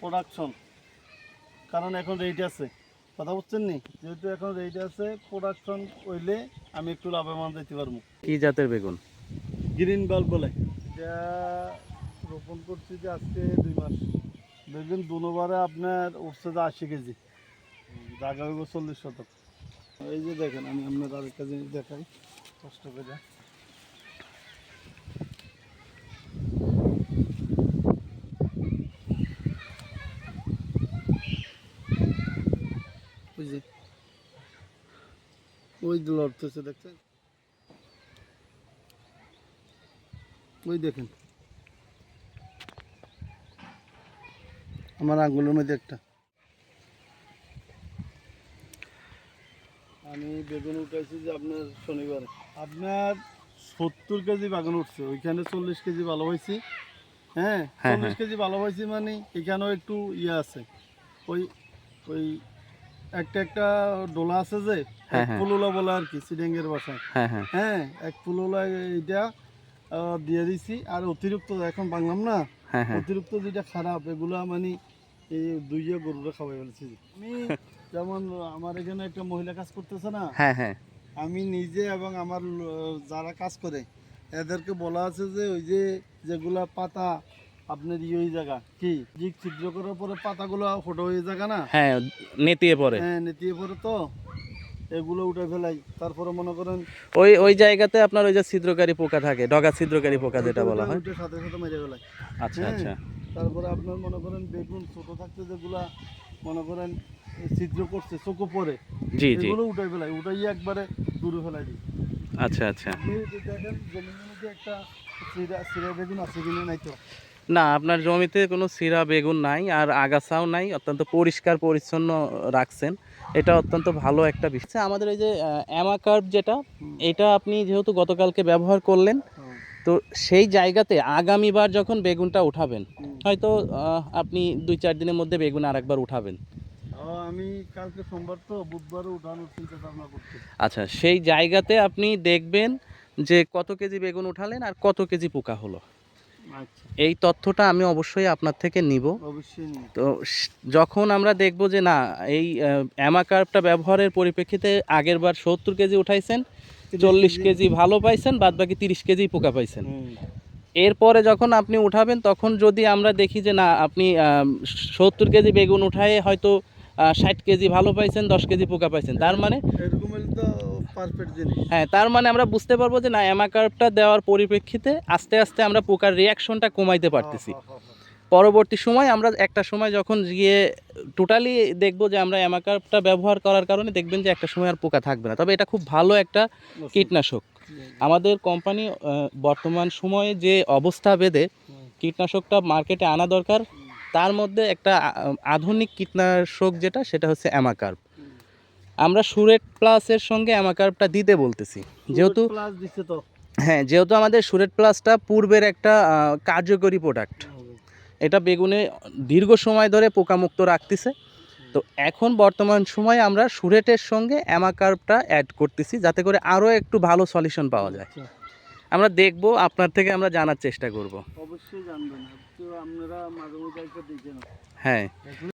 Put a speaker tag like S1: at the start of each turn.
S1: Production কারণ এখন rate আছে। কথা বুঝছেন নি? যেহেতু এখন রেট আছে প্রোডাকশন হইলে আমি একটু লাভবান দিতে পারব।
S2: কি জাতের বেগুন?
S1: গ্রিন বাল্ব বলে। এটা রোপণ করছি যে আজকে দুই মাস। বেগুন দুবারে আপনার উঠছে যে আশি কেজি। জায়গা হইব চল্লিশ শতক। এই যে দেখেন আমি আপনার আরেকটা জিনিস দেখাই। কষ্ট করে ওই যে ওই লড়তেছে দেখছেন? ওই দেখেন। আমার আঙ্গুলের মধ্যে একটা। আমি বেগুন উঠাইছি যে আপনার শনিবারে। আপনার সত্তর কেজি বাগান উঠছে ওইখানে চল্লিশ কেজি ভালো হয়েছি। হ্যাঁ
S2: হ্যাঁ,
S1: চল্লিশ কেজি ভালো হয়েছি মানে এখানেও একটু ইয়ে আছে। ওই ওই একটা একটা ডোলা আছে যে
S2: হ্যাঁ, হ্যাঁ।
S1: ফুলুলা বলে আর কি সিডেঙ্গের বাসায়
S2: হ্ঁ হ্যাঁ।
S1: হ্যাঁ এক ফুলুলা এইটা আহ, দিয়ে দিছি। আর অতিরিক্ত এখন বাংলাম না
S2: হ্যাঁ হ্যাঁ।
S1: অতিরিক্ত যেটা খারাপ এগুলা মানে এই দুইয়ে গরুরা খাওয়াই ফেলছি। আমি যেমন আমার এখানে একটা মহিলা কাজ করতেছে না
S2: হ্যাঁ হ্যাঁ।
S1: আমি নিজে এবং আমার যারা কাজ করে এদেরকে বলা আছে যে ওই যে যেগুলা পাতা আপনার ইয়ে হয়ে জায়গা কি? জিগ ছিদ্র করার পরে পাতাগুলো ফটো হয়ে জায়গা না?
S2: হ্যাঁ নেতিয়ে পড়ে।
S1: হ্যাঁ নেতিয়ে পরে তো। এগুলো উঠে ফেলাই। তারপরে মনে করেন
S2: ওই ওই জায়গাতে আপনার ওই যে ছিদ্রকারী পোকা থাকে ডগা ছিদ্রকারী পোকা যেটা বলা হয়।
S1: সাথে সাথে মেরে ফেলাই।
S2: আচ্ছা
S1: হ্যাঁ।
S2: আচ্ছা।
S1: তারপরে আপনার মনে করেন বেগুন ছোট থাকতে যেগুলা মনে করেন ছিদ্র করছে চোখো পরে
S2: জি জি।
S1: এগুলো উঠে ফেলাই। উঠাই একবারে দূরে ফেলাই দিই।
S2: আচ্ছা আচ্ছা।
S1: দেখেন জমির মধ্যে একটা সিরা সিরা বেগুন আছে কিনা নাই তো?
S2: না আপনার জমিতে কোনো সিরা বেগুন নাই আর আগাছাও নাই অত্যন্ত পরিষ্কার পরিচ্ছন্ন রাখছেন। এটা অত্যন্ত ভালো একটা বিষয়। আচ্ছা, আমাদের এই যে অ্যামাকার্প যেটা এটা আপনি যেহেতু গতকালকে ব্যবহার করলেন তো সেই জায়গাতে আগামীবার যখন বেগুনটা উঠাবেন হয়তো আপনি দুই চার দিনের মধ্যে বেগুন আরেকবার উঠাবেন।
S1: আমি কালকে সোমবার তো বুধবারও উঠানোর চিন্তা ভাবনা করছি।
S2: আচ্ছা সেই জায়গাতে আপনি দেখবেন যে কত কেজি বেগুন উঠালেন আর কত কেজি পোকা হলো। এই তথ্যটা আমি অবশ্যই আপনার থেকে নিব। তো যখন আমরা দেখব যে না এই অ্যামাকার্পটা ব্যবহারের পরিপ্রেক্ষিতে আগের বার সত্তর কেজি উঠাইছেন চল্লিশ কেজি। ভালো পাইছেন বাদ বাকি তিরিশ কেজি পোকা পাইছেন। এরপরে যখন আপনি উঠাবেন তখন যদি আমরা দেখি যে না আপনি সত্তর কেজি বেগুন উঠায়ে হয়তো ষাট কেজি ভালো পাইছেন দশ কেজি পোকা পাইছেন। তার মানে হ্যাঁ তার মানে আমরা বুঝতে পারব যে না অ্যামাকার্পটা দেওয়ার পরিপ্রেক্ষিতে আস্তে আস্তে আমরা পোকার রিয়াকশনটা কমাইতে পারতেছি।
S1: হ্যাঁ, হ্যাঁ, হ্যাঁ,
S2: পরবর্তী সময় আমরা একটা সময় যখন গিয়ে টোটালি দেখব যে আমরা অ্যামাকার্পটা ব্যবহার করার কারণে দেখবেন যে একটা সময় আর পোকা থাকবে না। তবে এটা খুব ভালো একটা। কীটনাশক। আমাদের কোম্পানি বর্তমান সময়ে যে অবস্থা বেঁধে কীটনাশকটা মার্কেটে আনা দরকার তার মধ্যে একটা আধুনিক কীটনাশক যেটা সেটা হচ্ছে অ্যামাকার্প। আমরা সুরেট প্লাসের সঙ্গে অ্যামাকার্পটা দিতে বলতেছি। যেহেতু হ্যাঁ যেহেতু আমাদের সুরেট প্লাসটা পূর্বের একটা কার্যকরী প্রোডাক্ট এটা বেগুনে দীর্ঘ সময় ধরে পোকামুক্ত রাখতেছে। তো এখন বর্তমান সময়ে আমরা সুরেটের সঙ্গে অ্যামাকার্পটা অ্যাড করতেছি যাতে করে আরও একটু ভালো সলিউশন পাওয়া যায়।
S1: আচ্ছা,
S2: আমরা দেখব আপনার থেকে আমরা জানার চেষ্টা করব।
S1: অবশ্যই জানবেন। আপনারা মাঝে মধ্যে একটা দেখে
S2: হ্যাঁ।